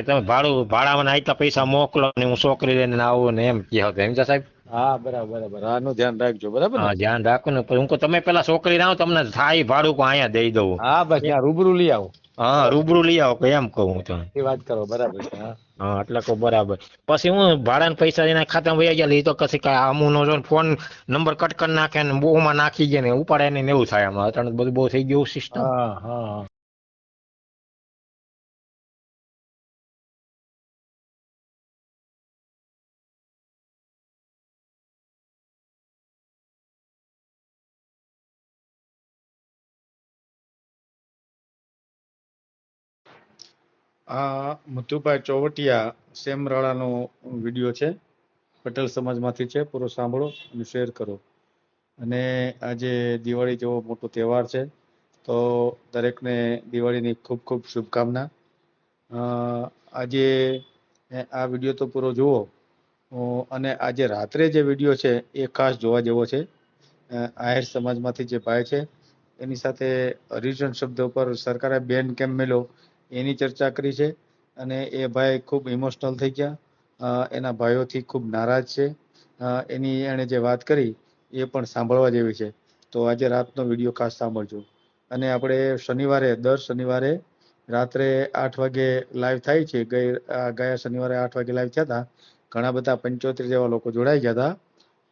તમે ભાડું ભાડામાં આટલા પૈસા મોકલો ને હું છોકરી લઈને આવું ને એમ કહો તો એમ છે સાહેબ? હા બરાબર બરાબર. આનું ધ્યાન રાખજો બરાબર ને? હા ધ્યાન રાખો ને. પછી હું કહું તમે પેલા છોકરી લાવો તમને થાય ભાડું કોઈ અહીંયા દઈ દઉં. હા બસ ત્યાં રૂબરૂ લઈ આવો. હા રૂબરૂ લઈ આવો કે એમ કહું હું તો એ વાત કરો બરાબર છે હા. હા એટલે કહું બરાબર. પછી હું ભાડાના પૈસા એના ખાતામાં વહી ગયા એ તો કશી કાંઈ આમું નો જો ફોન નંબર કટ કરી નાખે ને બહુમાં નાખી ગયા ને ઉપાડે ને એવું થાય આમાં. અત્યારે બધું બહુ થઈ ગયું સિસ્ટમ હા હા. આ મધુભાઈ ચોવટિયા સેમરાળાનો વીડિયો છે. પટેલ સમાજમાંથી છે. પૂરો સાંભળો અને શેર કરો. અને આજે દિવાળી જેવો મોટો તહેવાર છે, તો દરેકને દિવાળીની ખૂબ ખૂબ શુભકામના. આજે આ વીડિયો તો પૂરો જુઓ. અને આજે રાત્રે જે વીડિયો છે એ ખાસ જોવા જેવો છે. આહિર સમાજમાંથી જે ભાઈ છે, એની સાથે હરિજન શબ્દ ઉપર સરકારે બેન કેમ મેલ્યો એની ચર્ચા કરી છે અને એ ભાઈ ખૂબ ઇમોશનલ થઈ ગયા. એના ભાઈઓથી ખૂબ નારાજ છે. એની એણે જે વાત કરી એ પણ સાંભળવા જેવી છે. તો આજે રાતનો વીડિયો ખાસ સાંભળજો. અને આપણે શનિવારે દર શનિવારે રાત્રે આઠ વાગે લાઈવ થાય છે. ગઈ ગયા શનિવારે આઠ વાગે લાઈવ થયા હતા. ઘણા બધા પંચોતેર જેવા લોકો જોડાઈ ગયા હતા.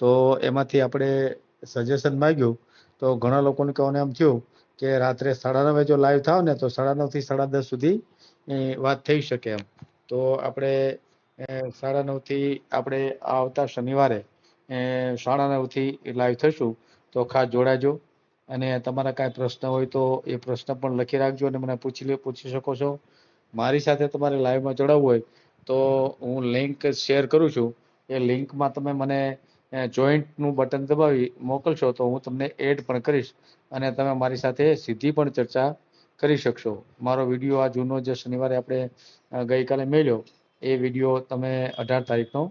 તો એમાંથી આપણે સજેશન માંગ્યું. તો ઘણા લોકોને કહેવાનું એમ થયું કે રાત્રે સાડા નવે જો લાઈવ થાવ ને, તો સાડા નવથી સાડા દસ સુધી વાત થઈ શકે એમ. તો આપણે સાડા નવથી આપણે આવતા શનિવારે સાડા નવથી લાઈવ થશું, તો ખાસ જોડાજો. અને તમારા કાંઈ પ્રશ્ન હોય તો એ પ્રશ્ન પણ લખી રાખજો અને મને પૂછી લે, પૂછી શકો છો. મારી સાથે તમારે લાઈવમાં જોડાવવું હોય, તો હું લિંક શેર કરું છું. એ લિંકમાં તમે મને જોઈન્ટનું બટન દબાવી મોકલશો તો હું તમને એડ પણ કરીશ અને તમે મારી સાથે સીધી પણ ચર્ચા કરી શકશો. મારો વીડિયો આ જૂનો જે શનિવારે આપણે ગઈકાલે મેળ્યો એ વીડિયો તમે અઢાર તારીખનો,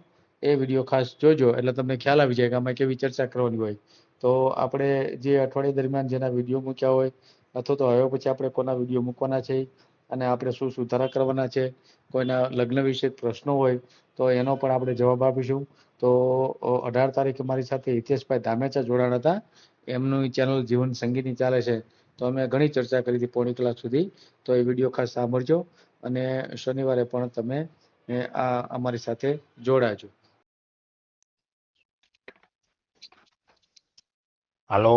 એ વીડિયો ખાસ જોજો. એટલે તમને ખ્યાલ આવી જાય કે આમાં કેવી ચર્ચા કરવાની હોય. તો આપણે જે અઠવાડિયા દરમિયાન જેના વીડિયો મૂક્યા હોય, અથવા તો હવે પછી આપણે કોના વીડિયો મૂકવાના છે, અને આપણે શું સુધારા કરવાના છે, કોઈના લગ્ન વિશે પ્રશ્નો હોય, તો એનો પણ આપણે જવાબ આપીશું. તો અઢાર તારીખે મારી સાથે હિતેશભાઈ ધામેચા જોડાણ હતા. એમનું ચેનલ જીવન સંગીતની ચાલે છે. તો અમે ઘણી ચર્ચા કરી હતી પોણી કલાક સુધી. તો એ વીડિયો ખાસ સાંભળજો અને શનિવારે પણ તમે આ અમારી સાથે જોડાજો. હાલો.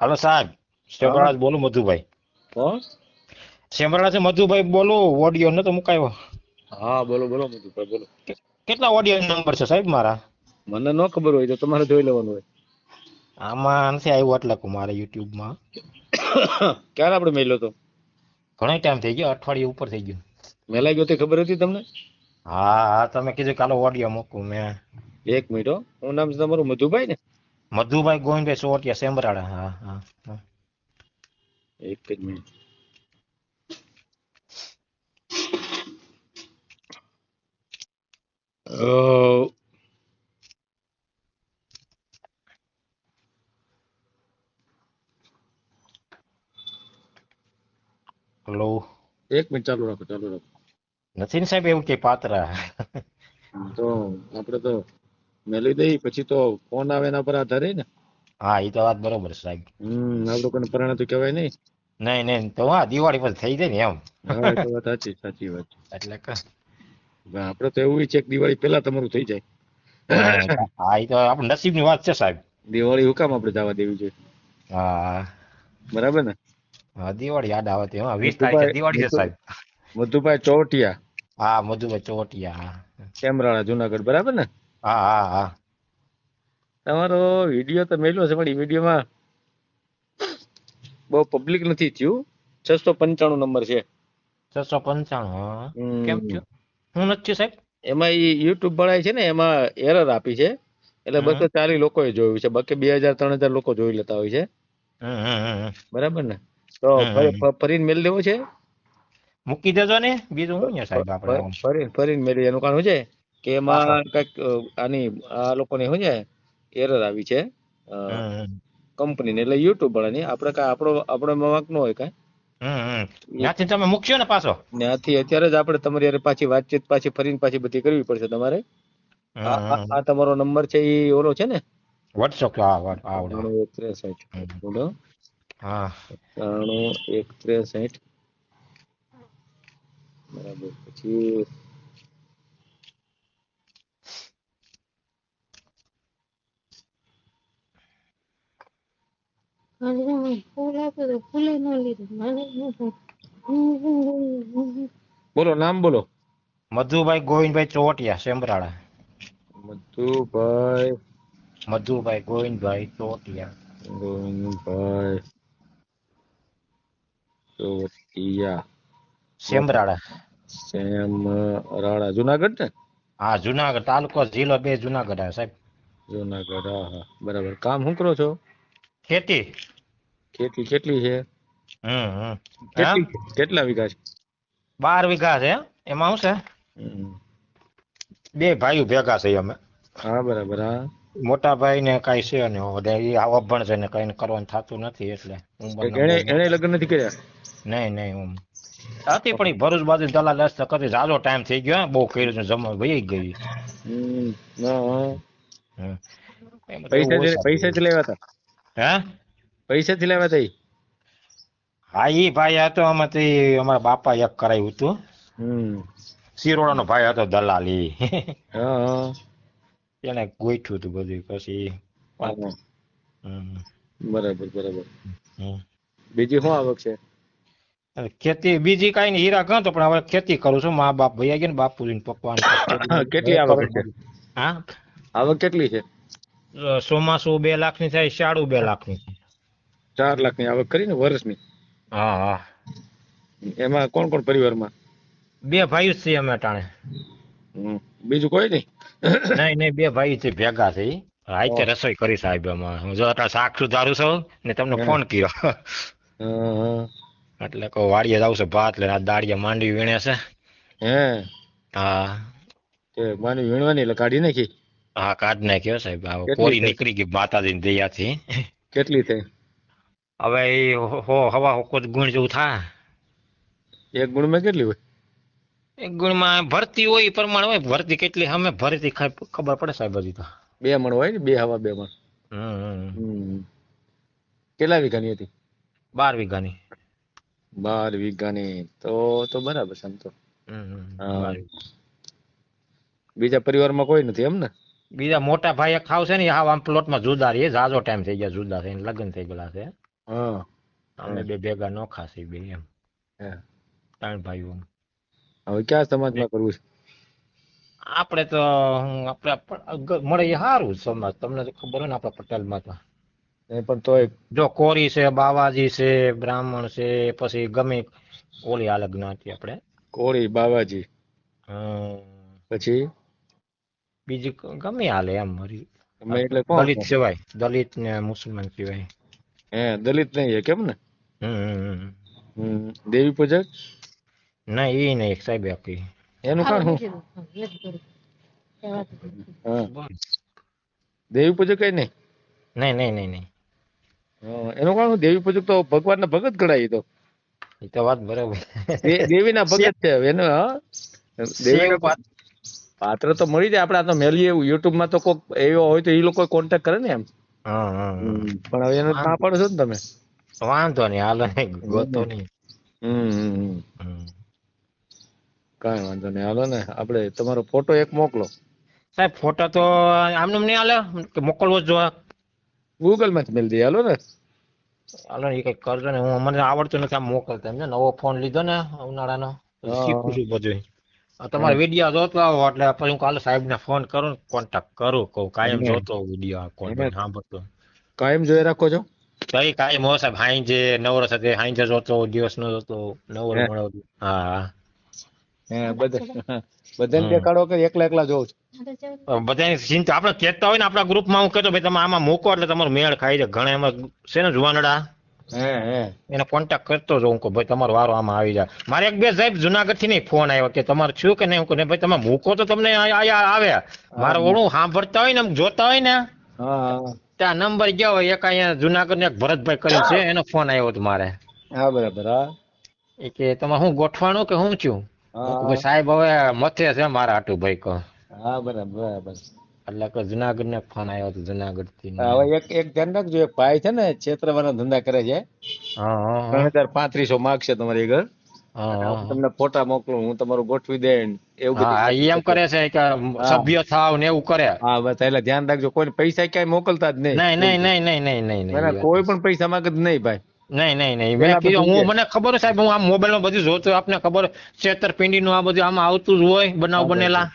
હાલો. સાહેબ. શેમરાજ બોલો મધુભાઈ. કોણ શેમરાજ મધુભાઈ બોલો ઓડિયો નતો મુકાયો. હા બોલો બોલો મધુભાઈ બોલો. કેટલા ઓડિયો નંબર છે સાહેબ મારા? મને ન ખબર હોય તો તમારે જોઈ લેવાનું હોય. આમાં નથી આવ્યું એટલે કહું મારે યુટ્યુબમાં ક્યારે આપણે મેલ્યો તો? ઘણો ટાઈમ થઈ ગયો અઠવાડિયે ઉપર થઈ ગયું. મેલાઈ ગયો તે ખબર હતી તમને? હા હા તમે કીધું કાલો ઓડિયો મૂકું મેં. એક મિનિટ હો નામ છે તમારું? મધુભાઈ ને? મધુભાઈ ગોવિંદભાઈ સોટિયા સેમરાડા હા હા હા. એક જ મિનિટ. હલો. એક મિનિટ ચાલુ રાખો ચાલુ રાખો. નથી ને સાહેબ એવું કે પાત્ર. તો આપણે તો મેલી દઈ પછી તો ફોન આવે એના પર આધારે ને? હા એ તો વાત બરોબર સાહેબ. હમ આ લોકોને પરણે તો કહેવાય નહીં. નહીં નહીં તો હા દિવાળી પર થઈ જાય ને એમ. હા એ તો વાત સાચી સાચી વાત એટલે કે આપણે તો એવું છે કે દિવાળી પહેલા તમારું થઈ જાય. હા એ તો આપણે નસીબની વાત છે સાહેબ. દિવાળી હુકામ આપણે જવા દેવી જોઈએ હા. બરાબર ને? હા દિવાળી યાદ આવે તે હા તારીખે દિવાળી છે સાહેબ. મધુભાઈ ચોટિયા હા મધુભાઈ ચોટિયા કેમરાળા જુનાગઢ બરાબર ને? હા હા હા. તમારો વીડિયો તો મેલ્યો છે પણ એ વિડીયોમાં બહુ પબ્લિક નથી થયું. છસો પંચાણું નંબર છે. છસો પંચાણું કેમ થયું હું નથી થયું સાહેબ. એમાં એ યુટ્યુબ ભણાય છે ને એમાં એરર આપી છે. એટલે. બસો ચાલીસ લોકોએ જોયું છે બાકી બે હજાર ત્રણ હજાર લોકો જોઈ લેતા હોય છે. બરાબર ને? તો ફરીને મેલ દેવો છે? મૂકી દેજો ને બીજું હું સાહેબ આપણે ફરીને ફરીને મેળવી એનું કારણ છે કે એમાં કંઈક આની આ લોકોની શું છે એરર આવી છે કંપની ને કંપનીને. એટલે યુટ્યુબ વાળાની આપણે કાંઈ આપણો આપણો એમાં વાંક ન હોય કાંઈ. ત્યાંથી તમે મૂકશો ને પાછો? ત્યાંથી અત્યારે જ આપણે તમારી હારે પાછી વાતચીત પાછી ફરીને પાછી બધી કરવી પડશે તમારે. આ તમારો નંબર છે એ ઓલો છે ને? વોટ્સઅપ હા ત્રાણું ત્રેસઠ. બોલો. હા. ત્રાણું એક ત્રેસઠ. બરાબર. પછી મને ફૂલ આપ્યું તો ફૂલે ન લીધું મને ન થાય. બોલો નામ બોલો. મધુભાઈ ગોવિંદભાઈ ચોટિયા સેમ્બરાળા મધુભાઈ. મધુભાઈ ગોવિંદભાઈ ચોટિયા. ગોવિંદભાઈ ચોટિયા. સેમ્બરાળા સેમ રાણા જુનાગઢ ને હા જુનાગઢ તાલુકો જિલ્લો બે જુનાગઢ આ સાહેબ. જુનાગઢ હા. બરાબર. કામ શું કરો છો? ખેતી. ખેતી કેટલી છે? કેટલી કેટલા વીઘા છે? બાર વીઘા છે એમાં? શું છે? બે ભાઈઓ ભેગા છે અમે. હા બરાબર હા. મોટા ભાઈ ને કઈ છે ને એ અભણ છે ને કઈ કરવાનું થતું નથી એટલે એને લગ્ન નથી કર્યા? નહીં નહીં હું હતી પણ ભરૂચ બાજુ દલાલ રસ્તા કરી જાજો ટાઈમ થઈ ગયો હે, બહુ કર્યું છે જમવા વહી ગઈ. તો પૈસા જ લેવા હતા હે? જ લેવા હતા? હા એ ભાઈ હતો આમાંથી અમારા બાપા એક કરાયું હતું. શિરોડાનો ભાઈ હતો દલાલી. એને ગોઠ્યું હતું બધું પછી. બરાબર બરાબર. બીજી શું આવક છે? ખેતી બીજી કઈ નહીં હીરા ગણતો પણ હવે ખેતી કરું છું. મા બાપ ભાઈ ગયા ને બાપુજી ને પપ્પા કેટલી આવક છે? હા? આવક કેટલી છે? ચોમાસું બે લાખની થાય શાળું બે લાખની ચાર લાખની આવક કરી ને વર્ષની? હા હા. એમાં કોણ કોણ પરિવારમાં? બે ભાઈઓ છે અમે અટાણે બીજું કોઈ નહીં? નહીં નહીં બે ભાઈ છે ભેગા છે. ઈ. તે રસોઈ કરી સાહેબ અમારે હું જો અત્યારે શાક સુધારું છું ને તમને ફોન કર્યો. હા, હા. એટલે કહું વાડીએ જાવ છે ભાત લઈને આ દાળિયા માંડવી વીણે છે. હે? હા. તે માની વીણવાની એટલે કાઢી નાખી? હા કાઢ નાખ્યો સાહેબ. કોરી? નીકળી ગઈ માતાજીની દયાથી. કેટલી થઈ? હવે એ હો હવા હોકો ગુણ જેવું થાય એક ગુણમાં કેટલી હોય? એક ગુણમાં ભરતી હોય એ પ્રમાણે હોય ભરતી કેટલી અમે ભરતી ખબર પડે સાહેબ હજી તો. બે મણ હોય ને બે હવા બે મણ. કેટલા વીઘાની હતી? બાર વીઘાની. બાર વીઘાની. તો તો બરાબર છે તો. બીજા પરિવારમાં કોઈ નથી એમ ને? બીજા મોટા ભાઈ ખાવ છે ને આમ પ્લોટમાં જુદા રહીએ. જાજો ટાઈમ થઈ ગયા જુદા થઈને લગ્ન થઈ ગયેલા છે. હા. અમે બે ભેગા નો ખાસી બે એમ. હે. ત્રણ ભાઈઓ. હવે ક્યાં સમાજમાં કરવું છે? આપણે તો આપણે મળે એ સારું સમાજ. તમને તો ખબર હોય ને આપણા પટેલમાં તો. પણ તોય જો કોરી છે બાવાજી છે બ્રાહ્મણ છે પછી ગમે ઓલી અલગ જ્ઞાતિ આપણે. કોળી બાવાજી. હમ, પછી? બીજી ગમે હાલે એમ મારી એટલે દલિત સિવાય દલિત ને મુસલમાન સિવાય. હે દલિત નહીં હે કેમ ને? હમ. દેવી પૂજક? ના એ નહીં સાહેબ આપી. એનું કામ હું? દેવી પૂજક કઈ નહીં? નહીં નહીં નહીં નહીં. એનું કામ હું દેવી પૂજક તો ભગવાનના ભગત ગણાય તો. એ તો વાત બરાબર. દેવીના ભગત છે એનો વાત પાત્ર. તો મળી જાય. આપણે આ તો મેલીએ યુટ્યુબમાં તો કોક એવો હોય તો એ લોકો કોન્ટેક્ટ કરે ને એમ. પણ હવે એને ના પાડો છો ને તમે? વાંધો નહીં હાલ નહીં ગોતો નહીં. હમ. કાંઈ વાંધો નહીં હાલો ને આપણે તમારો ફોટો એક મોકલો. સાહેબ ફોટા તો આમને નહીં હાલે મોકલવો જો ગૂગલમાંથી મેળ દઈએ હાલો ને. હાલો એ કઈ કરજો ને હું મને આવડતું નથી આમ મોકલતા. એમ ને નવો ફોન લીધો ને ઉનાળાનો. શીખું છું બધું તમારે વીડિયો જોતો આવો એટલે પછી હું કાલે સાહેબ ને ફોન કરું કોન્ટેક્ટ કરું કહું કાયમ જોતો વીડિયો કોન્ટેક્ટ સાંભળતો. કાયમ જોઈ રાખો છો? કઈ કાયમ હો સાહેબ હાંજે નવરો સાથે હાંજે જોતો દિવસ નો જોતો નવરો હે? મળો હા. હા બધા બધાને દેખાડો કે એકલા એકલા જોઉં છું. બધાની ચિંતા આપણે કહેતા હોય ને આપણા ગ્રુપમાં હું કહેતો ભાઈ તમે આમાં મૂકો એટલે તમારો મેળ ખાઈ જાય. ઘણા એમાં છે ને જુવાનડા. એને કોન્ટેક્ટ કરતો જ હું કે ભાઈ તમારો વારો આમાં આવી જાય. મારે એક બે સાહેબ જુનાગઢથી નહીં ફોન આવ્યો કે તમારે છું કે નહીં? હું ભાઈ તમે મૂકો તો તમને આ- આ આવે મારે ઓળું સાંભળતા હોય ને આમ જોતા હોય ને ત્યાં નંબર ગયો હોય એક અહીંયા જુનાગઢ એક ભરતભાઈ કર્યું છે એનો ફોન આવ્યો હતો મારે. હા બરાબર હા. કે તમારે હું ગોઠવાનું કે હું છું? સાહેબ હવે મથે છે મારા હાટુ ભાઈ કહો. હા બરાબર બરાબર. એટલે કે જુનાગઢ ને ફોન આવ્યો હતો જુનાગઢથી હવે એક એક ધ્યાન રાખજો એક ભાઈ છે ને છેતરવાના ધંધા કરે છે. ત્રણ હજાર પાંત્રીસો માગશે તમારી ઘર. તમને ફોટા મોકલું હું તમારું ગોઠવી દે એવું એમ કરે છે કે સભ્ય થાવ ને એવું કરે. હા બસ એટલે ધ્યાન રાખજો કોઈ પૈસા ક્યાંય મોકલતા જ નહીં. નહીં નહીં નહીં નહીં નહીં નહીં કોઈ પણ પૈસા માંગે જ નહીં ભાઈ. નહીં નહીં નહીં મેં કીધું હું મને ખબર છે સાહેબ હું આમ મોબાઈલમાં બધું જોતો આપને ખબર છેતરપિંડી નું આ બધું આમાં આવતું જ હોય બનાવ બનેલા.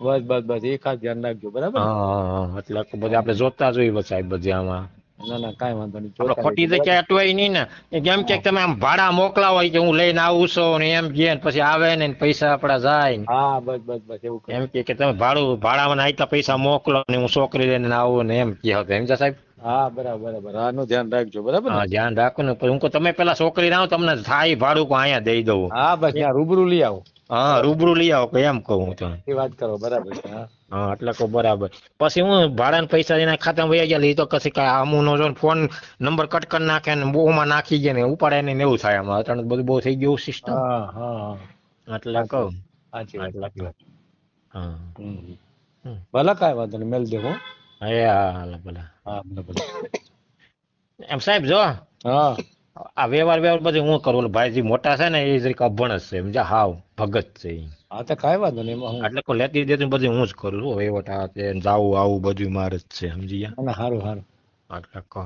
બસ બસ બસ એ ખાસ ધ્યાન રાખજો બરાબર? હા. એટલે કે આપણે જોતા જોઈએ સાહેબ બધી આમાં. ના ના કાંઈ વાંધો નહીં ખોટી જગ્યાએ અટવાય નહીં ને. કેમ કે તમે આમ ભાડા મોકલાવો હોય કે હું લઈને આવું છું ને એમ કે પછી આવે ને પૈસા આપડા જાય ને. હા બસ બસ બસ એવું. એમ કે તમે ભાડું ભાડામાં આટલા પૈસા મોકલો ને હું છોકરી લઈને આવું ને એમ કે એમ સાહેબ? હા બરાબર બરાબર. આનું ધ્યાન રાખજો બરાબર હા ધ્યાન રાખો ને. હું તમે પેલા છોકરી લાવો તમને થાય ભાડું અહીંયા દઈ દઉં. હા બસ ત્યાં રૂબરૂ લઈ આવો. હા રૂબરૂ લઈ આવો કે એમ કહું હું તો એ વાત કરો બરાબર છે હા. એટલે કહું બરાબર. પછી હું ભાડાના પૈસા એના ખાતામાં વહી ગયા તો કશી કાંઈ આમુનો જો ફોન નંબર કટ કરી નાખે ને બહુમાં નાખી ગયા ને ઉપાડે ને એવું થાય આમાં. અત્યારે બધું બહુ થઈ ગયું સિસ્ટમ હા હા હા. એટલે કહું. એટલે હા. ભલે કાંઈ વાંધો નહીં મેલ દેવો હા. ભલે. હા બરાબર એમ સાહેબ જો. હા. આ વ્યવહાર વ્યવહાર બધું હું કરું ભાઈજી મોટા છે ને એ જરીક અભણ જ છે સમજ્યા હાવ ભગત છે હા તો કાંઈ વાંધો નહીં એટલે કોઈ લેતી દેતી બધું હું જ કરું છું વહીવટ આ તે જાવું આવું બધું મારે જ છે સમજી ગયા? સારું સારું એટલે કહો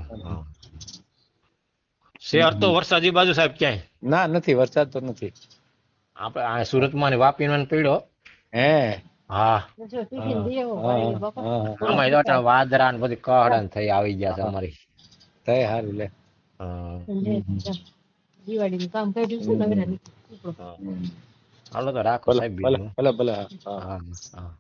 શેર તો વરસાદી બાજુ સાહેબ ક્યાંય? ના નથી વરસાદ તો નથી. આપણે આ સુરતમાં ને વાપીમાં ને પડ્યો હે. હા વાદળા ને બધી કહડન થઈ આવી ગયા છે અમારી. થઈ સારું લે. દિવાળીનું કામ કર્યું છે નવરાની હાલો તો રાખો સાહેબ ભલે ભલે હા હા.